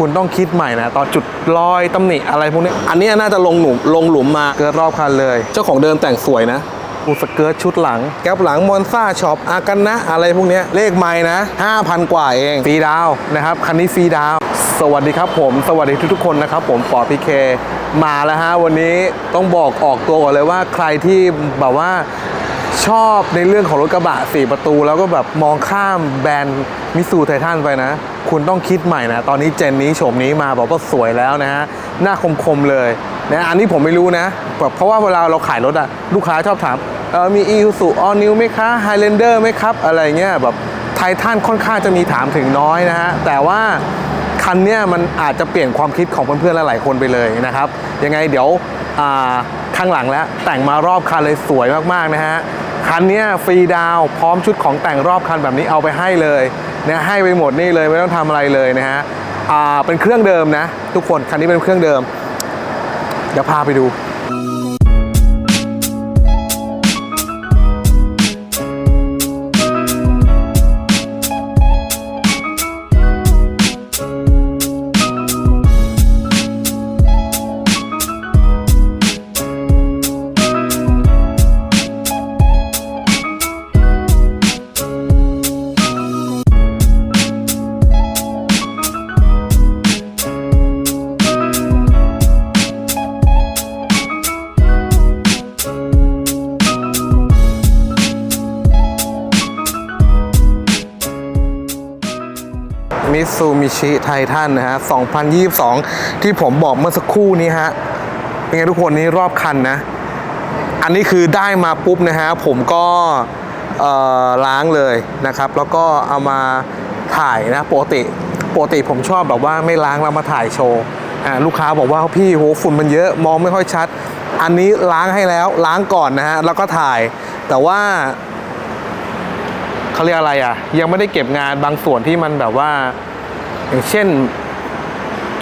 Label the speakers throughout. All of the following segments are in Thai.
Speaker 1: คุณต้องคิดใหม่นะตอนจุดรอยตำหนิอะไรพวกนี้อันนี้น่าจะลงหลุมลงหลุมมาเกิดรอบคันเลย เจ้าของเดิมแต่งสวยนะอูสเกิร์ตชุดหลัง แก๊ปหลังมอนซ่าช็อปอากันนะ อะไรพวกเนี้ยเลขไม่นะ 5,000 กว่าเองฟรีดาวน์นะครับ คันนี้ฟรีดาวน์สวัสดีครับผม สวัสดีทุกๆคนนะครับ ผมปอพีเคมาแล้วฮะ วันนี้ต้องบอกออกตัวก่อนเลยว่าใครที่แบบว่าชอบในเรื่องของรถกระบะ 4 ประตู แล้วก็แบบมองข้ามแบรนด์มิสูไททันไปนะ คุณต้องคิดใหม่นะ ตอนนี้เจนนี้โฉมนี้มาบอกว่าสวยแล้วนะฮะ หน้าคมๆเลยนะอันนี้ผมไม่รู้นะ เพราะว่าเวลาเราขายรถอะลูกค้าชอบถามเออมีอีซูออนิวไหมคะไฮเลนเดอร์ไหมครับ อะไรเงี้ยแบบไททันค่อนข้างจะมีถามถึงน้อยนะฮะ แต่ว่าคันเนี้ยมันอาจจะเปลี่ยนความคิดของเพื่อนๆหลายๆคนไปเลยนะครับ ยังไงเดี๋ยวข้างหลังแล้วแต่งมารอบคันเลยสวยมากๆนะฮะคันเนี้ยฟรีดาวพร้อมชุดของแต่งรอบคันแบบนี้เอาไปให้เลย นะให้ไปหมดนี่เลยไม่ต้องทำอะไรเลยนะฮะอ่าเป็นเครื่องเดิมนะ ทุกคนคันนี้เป็นเครื่องเดิม เดี๋ยวพาไปดู มิซูมิชิไททันนะฮะ 2022 ที่ผมบอกเมื่อสักครู่นี้ฮะ เป็นไงทุกคนนี่รอบคันนะ อันนี้คือได้มาปุ๊บนะฮะ ผมก็เอ่อล้างเลยนะครับ แล้วก็เอามาถ่ายนะปกติปกติผมชอบแบบว่าไม่ล้างแล้วมาถ่ายโชว์อ่าลูกค้าบอกว่าพี่โหฝุ่นมันเยอะมองไม่ค่อยชัด อันนี้ล้างให้แล้วล้างก่อนนะฮะแล้วก็ถ่าย แต่ว่าเขาเรียกอะไรอะ ยังไม่ได้เก็บงานบางส่วนที่มันแบบว่า อย่างเช่น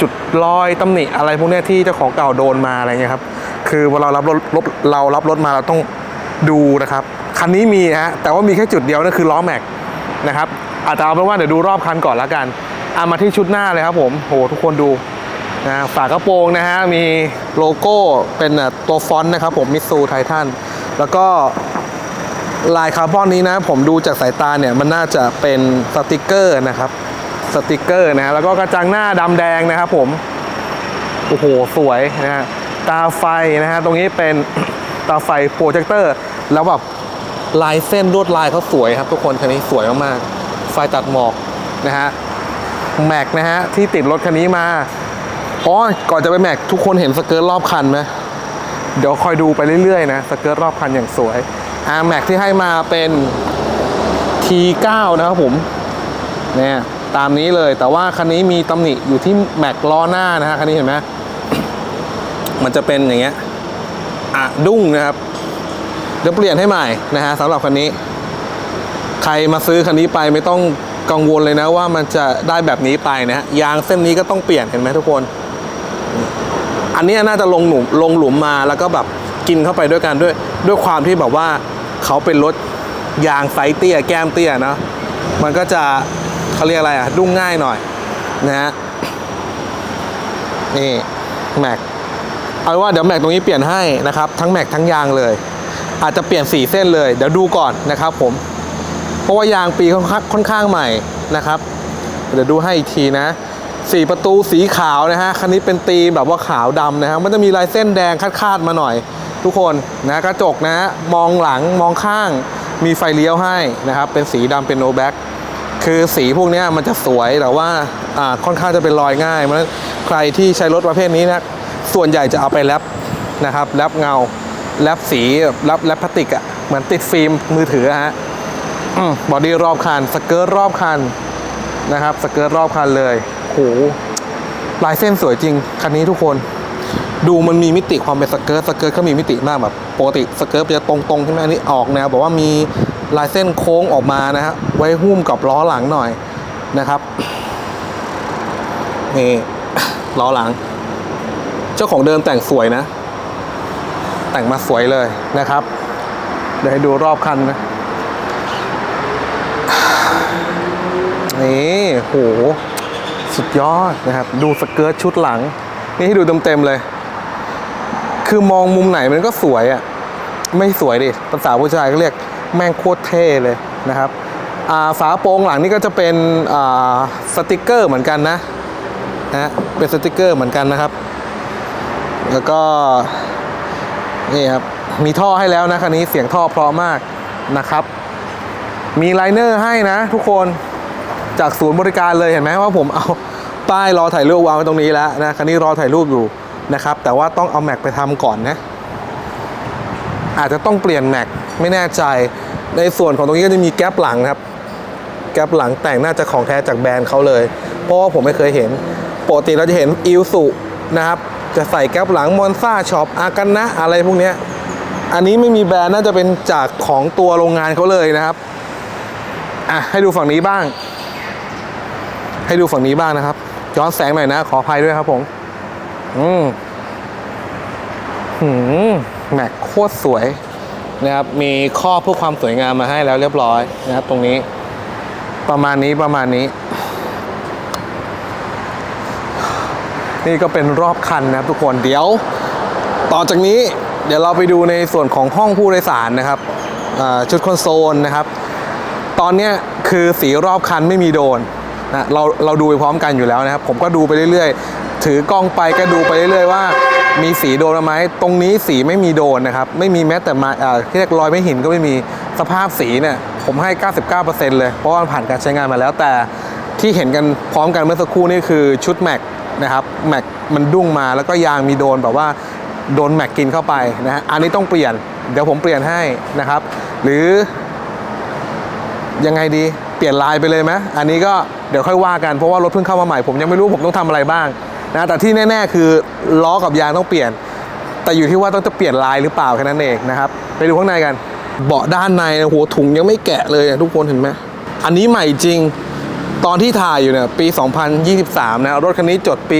Speaker 1: จุดรอยตำหนิอะไรพวกนี้ที่เจ้าของเก่าโดนมาอะไรเงี้ยครับ คือเวลาเรารับรถรถเรารับรถมาเราต้องดูนะครับ คันนี้มีฮะแต่ว่ามีแค่จุดเดียวนั่นคือล้อแม็กนะครับอาจจะเอาเป็นว่าเดี๋ยวดูรอบคันก่อนละกันเอามาที่ชุดหน้าเลยครับผมโหทุกคนดูนะฝากระโปรงนะฮะมีโลโก้เป็นตัวฟอนต์นะครับผมมิซูไททันแล้วก็ลายคาร์บอนนี้นะ ผมดูจากสายตาเนี่ยมันน่าจะเป็นสติกเกอร์นะครับ สติกเกอร์นะแล้วก็กระจังหน้าดำแดงนะครับผม โอ้โห สวยนะฮะตาไฟนะฮะตรงนี้เป็นตาไฟโปรเจคเตอร์ แล้วแบบลายเส้นลวดลายเขาสวยครับทุกคนคันนี้สวยมากๆไฟตัดหมอกนะฮะแม็กนะฮะที่ติดรถคันนี้มาอ๋อก่อนจะไปแม็กทุกคนเห็นสเกิร์ตรอบคันไหมเดี๋ยวคอยดูไปเรื่อยๆนะสเกิร์ตรอบคันอย่างสวยอาแม็กที่ให้มาเป็น T9 นะครับผมเนี่ย ตามนี้เลย แต่ว่าคันนี้มีตำหนิอยู่ที่แม็กล้อหน้านะฮะคันนี้เห็นไหมมันจะเป็นอย่างเงี้ยอะดุ้งนะครับเดี๋ยวเปลี่ยนให้ใหม่นะฮะสำหรับคันนี้ ใครมาซื้อคันนี้ไปไม่ต้องกังวลเลยนะว่ามันจะได้แบบนี้ไปนะฮะยางเส้นนี้ก็ต้องเปลี่ยนเห็นไหมทุกคน อันนี้น่าจะลงหลุมลงหลุมมาแล้วก็แบบกินเข้าไปด้วยกันด้วย ด้วยความที่แบบว่าเขาเป็นรถยางไซส์เตี้ยแก้มเตี้ยนะมันก็จะ เขาเรียกอะไรอะ ดุ้งง่ายหน่อยนะฮะนี่แม็กเอาว่าเดี๋ยวแม็กตรงนี้เปลี่ยนให้นะครับ ทั้งแม็กทั้งยางเลย อาจจะเปลี่ยนสีเส้นเลย เดี๋ยวดูก่อนนะครับ ผม เพราะว่ายางปีค่อนข้างางใหม่นะครับ เดี๋ยวดูให้อีกทีนะสี่ประตูสีขาวนะฮะคันนี้เป็นตีมแบบว่าขาวดำนะฮะมันจะมีลายเส้นแดงคาดๆมาหน่อย ทุกคนนะกระจกนะมองหลังมองข้าง มีไฟเลี้ยวให้นะครับ เป็นสีดำเป็นโนแบ็ก คือสีพวกนี้มันจะสวยแต่ว่าค่อนข้างจะเป็นรอยง่ายเพราะฉะนั้นใครที่ใช้รถประเภทนี้นะส่วนใหญ่จะเอาไปแรปนะครับแรปเงาแรปสีแรปแรปพลาสติกอะเหมือนติดฟิล์มมือถือฮะบอดี้รอบคันสเกิร์ตรอบคันนะครับสเกิร์ตรอบคันเลยโหลายเส้นสวยจริงคันนี้ทุกคน ดูมันมีมิติความเป็นสเกิร์ตสเกิร์ตเขามีมิติมากแบบปกติสเกิร์ตจะตรงๆใช่ไหมอันนี้ออกแนวบอกว่ามี ลายเส้นโค้งออกมานะฮะไว้หุ้มกับล้อหลังหน่อยนะครับนี่ล้อหลัง เจ้าของเดิมแต่งสวยนะ แต่งมาสวยเลยนะครับ เดี๋ยวให้ดูรอบคันนะนี่โหสุดยอดนะครับ ดูสเกิร์ตชุดหลัง นี่ให้ดูเต็มๆเลย คือมองมุมไหนมันก็สวยอะ่ะ ไม่สวยดิภาษาผู้ชายก็เรียก แม่งโคตรเท่เลยนะครับฝาโปรงหลังนี่ก็จะเป็นสติกเกอร์เหมือนกันนะนะเป็นสติกเกอร์เหมือนกันนะครับ แล้วก็นี่ครับมีท่อให้แล้วนะคันนี้เสียงท่อเพราะมากนะครับ มีไลเนอร์ให้นะทุกคนจากศูนย์บริการเลยเห็นไหมว่าผมเอาป้ายรอถ่ายรูปวางไว้ตรงนี้แล้วนะคันนี้รอถ่ายรูปอยู่นะครับ แต่ว่าต้องเอาแม็กไปทำก่อนนะ อาจจะต้องเปลี่ยนแม็กไม่แน่ใจ ในส่วนของตรงนี้ก็จะมีแก๊ปหลังครับ แก๊ปหลังแต่งน่าจะของแท้จากแบรนด์เขาเลย เพราะว่าผมไม่เคยเห็น ปกติเราจะเห็นอิลสุนะครับจะใส่แก๊ปหลังมอนซ่าช็อปอากันนะอะไรพวกนี้อันนี้ไม่มีแบรนด์น่าจะเป็นจากของตัวโรงงานเขาเลยนะครับอะให้ดูฝั่งนี้บ้าง ให้ดูฝั่งนี้บ้างนะครับย้อนแสงหน่อยนะ ขออภัยด้วยครับผม อืม แม็กโคตรสวยนะครับ มีข้อเพื่อความสวยงามมาให้แล้วเรียบร้อยนะครับ ตรงนี้ ประมาณนี้ประมาณนี้ นี่ก็เป็นรอบคันนะครับทุกคนเดี๋ยว ต่อจากนี้เดี๋ยวเราไปดูในส่วนของห้องผู้โดยสารนะครับชุดคอนโซลนะครับ ตอนนี้คือสีรอบคันไม่มีโดนนะเราเราดูไปพร้อมกันอยู่แล้วนะครับ ผมก็ดูไปเรื่อยๆ ถือกล้องไปก็ดูไปเรื่อยๆว่า มีสีโดนไหมตรงนี้สีไม่มีโดนนะครับ ไม่มีแม้แต่มาอ่าที่เรียกรอยไม่หินก็ไม่มีสภาพสีเนี่ยผมให้ 99%เลย เพราะว่าผ่านการใช้งานมาแล้ว แต่ที่เห็นกันพร้อมกันเมื่อสักครู่นี่คือชุดแม็กนะครับแม็กมันดุ้งมาแล้วก็ยางมีโดนแบบว่าโดนแม็กกินเข้าไปนะฮะอันนี้ต้องเปลี่ยน เดี๋ยวผมเปลี่ยนให้นะครับ หรือ ยังไงดีเปลี่ยนลายไปเลยไหมอันนี้ก็เดี๋ยวค่อยว่ากันเพราะว่ารถเพิ่งเข้ามาใหม่ผมยังไม่รู้ผมต้องทำอะไรบ้าง นะแต่ที่แน่ ๆ คือล้อกับยางต้องเปลี่ยน แต่อยู่ที่ว่าต้องจะเปลี่ยนลายหรือเปล่าแค่นั้นเองนะครับไปดูข้างในกัน เบาะด้านในหัวถุงยังไม่แกะเลยทุกคนเห็นไหมอันนี้ใหม่จริงตอนที่ถ่ายอยู่เนี่ยปี 2023 นะรถคันนี้จดปี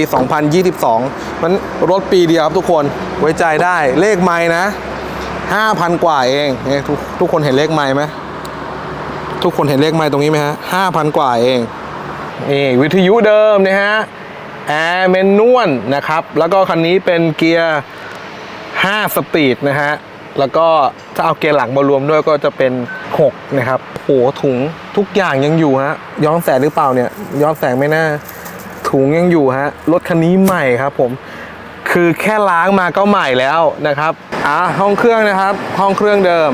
Speaker 1: 2022 มันรถปีเดียวครับทุกคนไว้ใจได้เลขไม้นะ 5,000 กว่าเองเนี่ยทุกทุกคนเห็นเลขไม้ไหมทุกคนเห็นเลขไม้ตรงนี้ไหมฮะห้าพันกว่าเองนี่วิทยุเดิมนะฮะ แอร์เมนนวลนะครับ แล้วก็คันนี้เป็นเกียร์ 5 สปีดนะฮะ แล้วก็ถ้าเอาเกียร์หลังมารวมด้วยก็จะเป็น 6 นะครับโหถุงทุกอย่างยังอยู่ฮะ ย้อนแสงหรือเปล่าเนี่ย ย้อนแสงไม่น่า ถุงยังอยู่ฮะ รถคันนี้ใหม่ครับผม คือแค่ล้างมาก็ใหม่แล้วนะครับ อ่าห้องเครื่องนะครับ ห้องเครื่องเดิม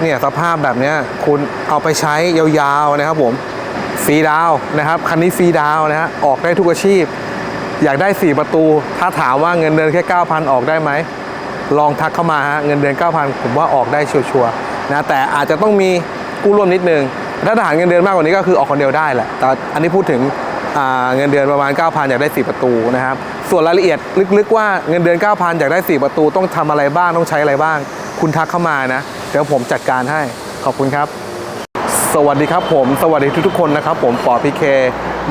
Speaker 1: เนี่ยสภาพแบบเนี้ยคุณเอาไปใช้ยาวๆนะครับผม ฟรีดาวนะครับคันนี้ฟรีดาวนะฮะออกได้ทุกอาชีพ อยากได้ 4 ประตู ถ้าถามว่าเงินเดือนแค่ 9,000 ออกได้ไหม ลองทักเข้ามาฮะเงินเดือน 9,000 ผมว่าออกได้ชัวร์ๆนะแต่อาจจะต้องมีกู้ร่วมนิดนึง ถ้าทหารเงินเดือนมากกว่านี้ก็คือออกคนเดียวได้แหละแต่อันนี้พูดถึงเงินเดือนประมาณ 9,000 อยากได้ 4 ประตูนะครับส่วนรายละเอียดลึกๆว่าเงินเดือน 9,000 อยากได้ 4 ประตูต้องทำอะไรบ้างต้องใช้อะไรบ้าง คุณทักเข้ามานะ เดี๋ยวผมจัดการให้ขอบคุณครับ สวัสดีครับผม สวัสดีทุกๆคนนะครับ ผมปอพีเค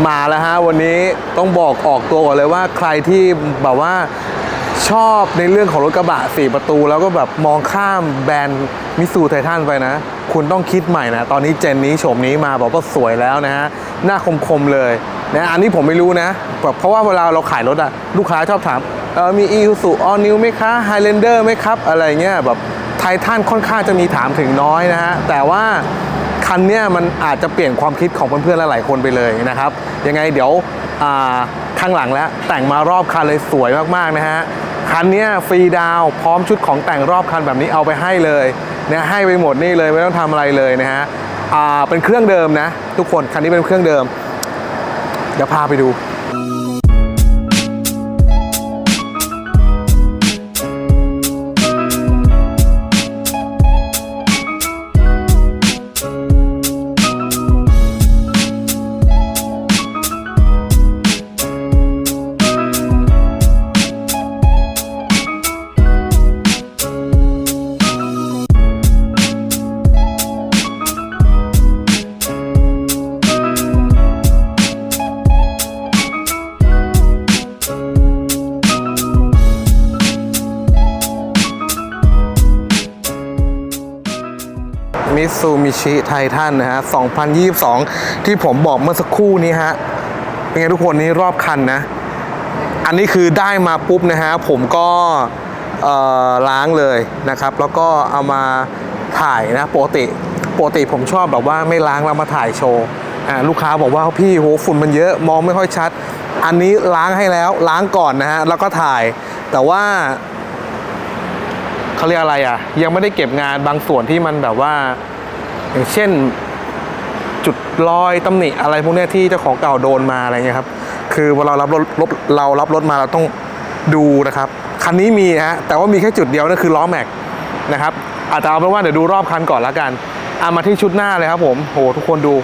Speaker 1: มาแล้วฮะวันนี้ต้องบอกออกตัวก่อนเลยว่าใครที่แบบว่าชอบในเรื่องของรถกระบะ4ประตู แล้วก็แบบมองข้ามแบรนด์มิสูไททันไปนะ คุณต้องคิดใหม่นะ ตอนนี้เจนนี้โฉมนี้มาบอกว่าสวยแล้วนะฮะ หน้าคมๆเลยนะอันนี้ผมไม่รู้นะแบบเพราะว่าเวลาเราขายรถอะลูกค้าชอบถามเออมีอีซูออนิวไหมคะไฮเลนเดอร์ไหมครับ อะไรเงี้ยแบบไททันค่อนข้างจะมีถามถึงน้อยนะฮะ แต่ว่า คันเนี้ยมันอาจจะเปลี่ยนความคิดของเพื่อนๆหลายๆคนไปเลยนะครับ ยังไงเดี๋ยวข้างหลังแล้วแต่งมารอบคันเลยสวยมากๆนะฮะคันนี้ฟรีดาวพร้อมชุดของแต่งรอบคันแบบนี้เอาไปให้เลยนะให้ไปหมดนี่เลยไม่ต้องทำอะไรเลยนะฮะเป็นเครื่องเดิมนะ ทุกคนคันนี้เป็นเครื่องเดิม เดี๋ยวพาไปดู ชิไททันนะฮะ 2022 ที่ผมบอกเมื่อสักครู่นี้ฮะ เป็นไงทุกคนนี่รอบคันนะ อันนี้คือได้มาปุ๊บนะฮะ ผมก็ล้างเลยนะครับ แล้วก็เอามาถ่ายนะปกติปกติผมชอบแบบว่าไม่ล้างแล้วมาถ่ายโชว์ลูกค้าบอกว่าพี่โหฝุ่นมันเยอะมองไม่ค่อยชัด อันนี้ล้างให้แล้วล้างก่อนนะฮะแล้วก็ถ่าย แต่ว่าเขาเรียกอะไรอะ ยังไม่ได้เก็บงานบางส่วนที่มันแบบว่า อย่างเช่นจุดรอยตำหนิอะไรพวกนี้ที่เจ้าของเก่าโดนมาอะไรเงี้ยครับ คือเวลาเรารับรถรถเรารับรถมาเราต้องดูนะครับ คันนี้มีฮะแต่ว่ามีแค่จุดเดียวนั่นคือล้อแม็กนะครับอาจจะเอาเป็นว่าเดี๋ยวดูรอบคันก่อนละกันเอามาที่ชุดหน้าเลยครับผมโหทุกคนดู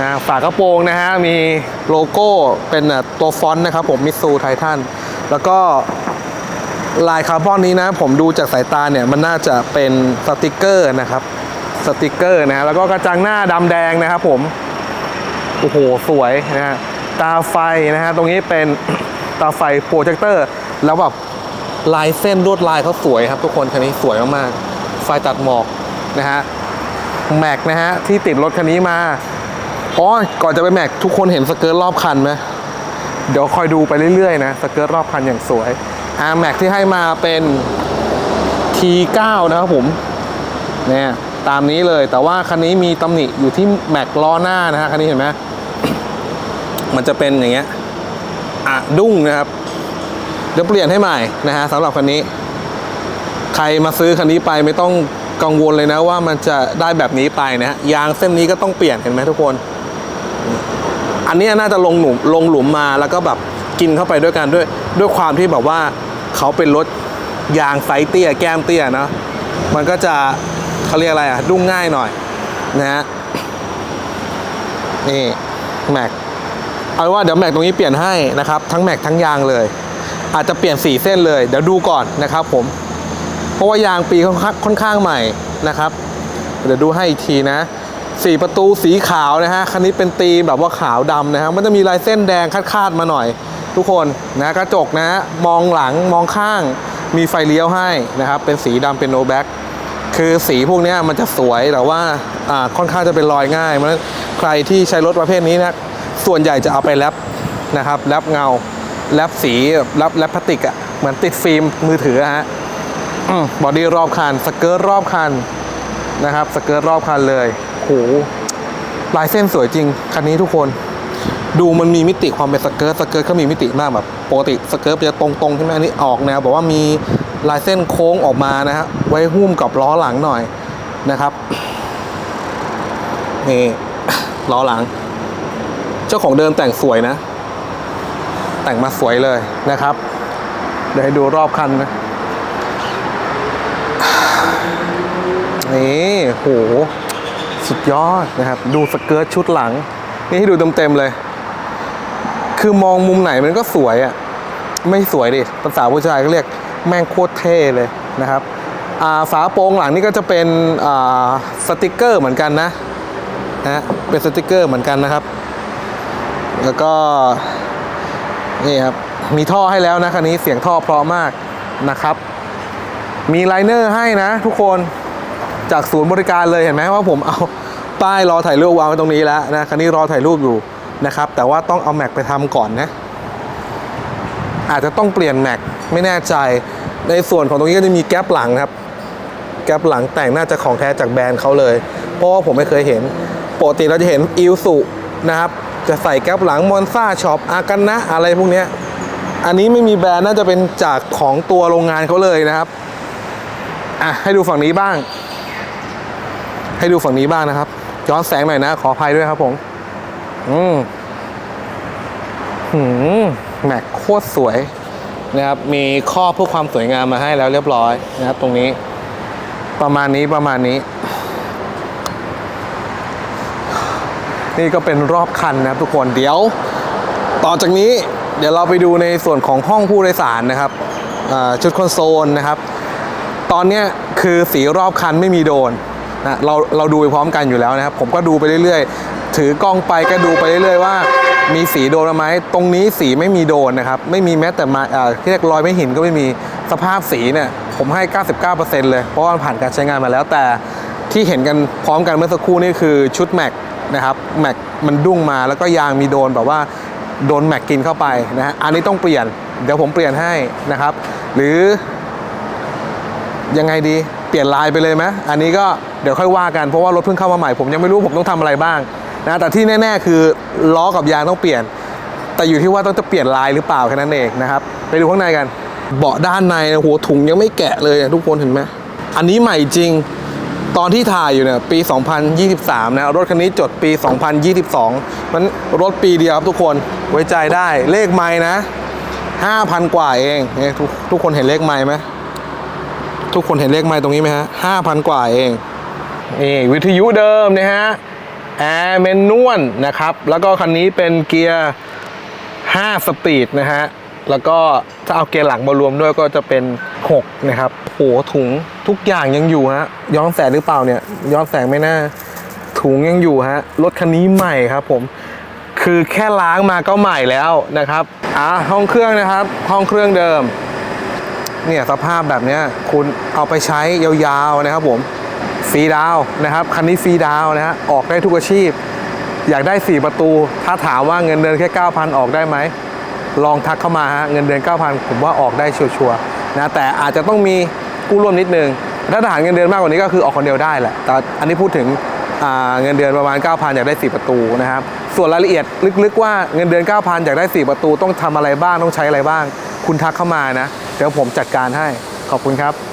Speaker 1: นะฝากระโปรงนะฮะมีโลโก้เป็นตัวฟอนต์นะครับผมมิซูไททันแล้วก็ลายคาร์บอนนี้นะ ผมดูจากสายตาเนี่ยมันน่าจะเป็นสติกเกอร์นะครับ สติกเกอร์นะฮะแล้วก็กระจังหน้าดำแดงนะครับผม โอ้โห สวยนะฮะตาไฟนะฮะตรงนี้เป็นตาไฟโปรเจคเตอร์ แล้วแบบลายเส้นลวดลายเขาสวยครับทุกคนคันนี้สวยมากๆไฟตัดหมอกนะฮะแม็กนะฮะที่ติดรถคันนี้มาอ๋อก่อนจะไปแม็กทุกคนเห็นสเกิร์ตรอบคันไหมเดี๋ยวคอยดูไปเรื่อยๆนะสเกิร์ตรอบคันอย่างสวยอ่าแม็กที่ให้มาเป็น T9 นะครับผมเนี่ย ตามนี้เลย แต่ว่าคันนี้มีตำหนิอยู่ที่แม็กล้อหน้านะฮะคันนี้เห็นไหมมันจะเป็นอย่างเงี้ยอะดุ้งนะครับเดี๋ยวเปลี่ยนให้ใหม่นะฮะสำหรับคันนี้ ใครมาซื้อคันนี้ไปไม่ต้องกังวลเลยนะว่ามันจะได้แบบนี้ไปนะฮะยางเส้นนี้ก็ต้องเปลี่ยนเห็นไหมทุกคน อันนี้น่าจะลงหลุมลงหลุมมาแล้วก็แบบกินเข้าไปด้วยกันด้วย ด้วยความที่แบบว่าเขาเป็นรถยางไซส์เตี้ยแก้มเตี้ยนะมันก็จะ เขาเรียกอะไรอะ ดุ้งง่ายหน่อยนะฮะนี่แม็กเอาว่าเดี๋ยวแม็กตรงนี้เปลี่ยนให้นะครับ ทั้งแม็กทั้งยางเลย อาจจะเปลี่ยนสีเส้นเลย เดี๋ยวดูก่อนนะครับ ผม เพราะว่ายางปีค่อนข้างางใหม่นะครับ เดี๋ยวดูให้อีกทีนะสี่ประตูสีขาวนะฮะคันนี้เป็นตีมแบบว่าขาวดำนะฮะมันจะมีลายเส้นแดงคาดๆมาหน่อย ทุกคนนะกระจกนะมองหลังมองข้าง มีไฟเลี้ยวให้นะครับ เป็นสีดำเป็นโนแบ็ก คือสีพวกนี้มันจะสวยแต่ว่าค่อนข้างจะเป็นรอยง่ายเพราะฉะนั้นใครที่ใช้รถประเภทนี้นะส่วนใหญ่จะเอาไปแรปนะครับแรปเงาแรปสีแรปแรปพลาสติกอะเหมือนติดฟิล์มมือถืออะฮะบอดี้รอบคันสเกิร์ตรอบคันนะครับสเกิร์ตรอบคันเลยโหลายเส้นสวยจริงคันนี้ทุกคน ดูมันมีมิติความเป็นสเกิร์ตสเกิร์ตเขามีมิติมากแบบปกติสเกิร์ตจะตรงๆใช่ไหมอันนี้ออกแนวบอกว่ามี ลายเส้นโค้งออกมานะฮะไว้หุ้มกับล้อหลังหน่อยนะครับนี่ล้อหลัง เจ้าของเดิมแต่งสวยนะ แต่งมาสวยเลยนะครับ เดี๋ยวให้ดูรอบคันนะนี่โหสุดยอดนะครับ ดูสเกิร์ตชุดหลัง นี่ให้ดูเต็มๆเลย คือมองมุมไหนมันก็สวยอะ่ะ ไม่สวยดิภาษาผู้ชายก็เรียก แม่งโคตรเท่เลยนะครับฝาโปรงหลังนี่ก็จะเป็นสติกเกอร์เหมือนกันนะนะเป็นสติกเกอร์เหมือนกันนะครับ แล้วก็นี่ครับมีท่อให้แล้วนะคันนี้เสียงท่อเพราะมากนะครับ มีไลเนอร์ให้นะทุกคนจากศูนย์บริการเลยเห็นไหมว่าผมเอาป้ายรอถ่ายรูปวางไว้ตรงนี้แล้วนะคันนี้รอถ่ายรูปอยู่นะครับ แต่ว่าต้องเอาแม็กไปทำก่อนนะ อาจจะต้องเปลี่ยนแม็ก ไม่แน่ใจ ในส่วนของตรงนี้ก็จะมีแก๊ปหลังครับ แก๊ปหลังแต่งน่าจะของแท้จากแบรนด์เขาเลย เพราะว่าผมไม่เคยเห็น ปกติเราจะเห็นอิลสุนะครับ จะใส่แก๊ปหลังมอนซ่าช็อปอากันนะอะไรพวกนี้ อันนี้ไม่มีแบรนด์น่าจะเป็นจากของตัวโรงงานเขาเลยนะครับ อะให้ดูฝั่งนี้บ้าง ให้ดูฝั่งนี้บ้างนะครับ ย้อนแสงหน่อยนะ ขออภัยด้วยครับผม อืมหืมแม็กโคตรสวย นะครับมีข้อเพื่อความสวยงามมาให้แล้วเรียบร้อยนะครับ ตรงนี้ ประมาณนี้ประมาณนี้ นี่ก็เป็นรอบคันนะครับทุกคนเดี๋ยว ต่อจากนี้เดี๋ยวเราไปดูในส่วนของห้องผู้โดยสารนะครับชุดคอนโซลนะครับ ตอนนี้คือสีรอบคันไม่มีโดนนะเราเราดูไปพร้อมกันอยู่แล้วนะครับ ผมก็ดูไปเรื่อยๆ ถือกล้องไปก็ดูไปเรื่อยๆว่า มีสีโดนไหมตรงนี้สีไม่มีโดนนะครับ ไม่มีแม้แต่มาเอ่อที่เรียกรอยไม่หินก็ไม่มีสภาพสีเนี่ยผมให้ 99%เลย เพราะว่าผ่านการใช้งานมาแล้ว แต่ที่เห็นกันพร้อมกันเมื่อสักครู่นี่คือชุดแม็กนะครับแม็กมันดุ้งมาแล้วก็ยางมีโดนแบบว่าโดนแม็กกินเข้าไปนะฮะอันนี้ต้องเปลี่ยน เดี๋ยวผมเปลี่ยนให้นะครับ หรือ ยังไงดีเปลี่ยนลายไปเลยไหมอันนี้ก็เดี๋ยวค่อยว่ากันเพราะว่ารถเพิ่งเข้ามาใหม่ผมยังไม่รู้ผมต้องทำอะไรบ้าง นะแต่ที่แน่ ๆ คือล้อกับยางต้องเปลี่ยน แต่อยู่ที่ว่าต้องจะเปลี่ยนลายหรือเปล่าแค่นั้นเองนะครับไปดูข้างในกัน เบาะด้านในหัวถุงยังไม่แกะเลยทุกคนเห็นไหมอันนี้ใหม่จริงตอนที่ถ่ายอยู่เนี่ยปี 2023 นะรถคันนี้จดปี 2022 มันรถปีเดียวครับทุกคนไว้ใจได้เลขไม้นะ 5,000 กว่าเองเนี่ยทุกทุกคนเห็นเลขไม้ไหมทุกคนเห็นเลขไม้ตรงนี้ไหมฮะห้าพันกว่าเองนี่วิทยุเดิมนะฮะ แอร์เมนนวลนะครับ แล้วก็คันนี้เป็นเกียร์ 5 สปีดนะฮะ แล้วก็ถ้าเอาเกียร์หลังมารวมด้วยก็จะเป็น 6 นะครับโหถุงทุกอย่างยังอยู่ฮะ ย้อนแสงหรือเปล่าเนี่ย ย้อนแสงไม่น่า ถุงยังอยู่ฮะ รถคันนี้ใหม่ครับผม คือแค่ล้างมาก็ใหม่แล้วนะครับ อ่าห้องเครื่องนะครับ ห้องเครื่องเดิม เนี่ยสภาพแบบเนี้ยคุณเอาไปใช้ยาวๆนะครับผม ฟรีดาวนะครับคันนี้ฟรีดาวนะฮะออกได้ทุกอาชีพ อยากได้ 4 ประตู ถ้าถามว่าเงินเดือนแค่ 9,000 ออกได้ไหม ลองทักเข้ามาฮะเงินเดือน 9,000 ผมว่าออกได้ชัวร์ๆนะแต่อาจจะต้องมีกู้ร่วมนิดนึง ถ้าทหารเงินเดือนมากกว่านี้ก็คือออกคนเดียวได้แหละแต่อันนี้พูดถึงเงินเดือนประมาณ 9,000 อยากได้ 4 ประตูนะครับส่วนรายละเอียดลึกๆว่าเงินเดือน 9,000 อยากได้ 4 ประตูต้องทำอะไรบ้างต้องใช้อะไรบ้าง คุณทักเข้ามานะ เดี๋ยวผมจัดการให้ขอบคุณครับ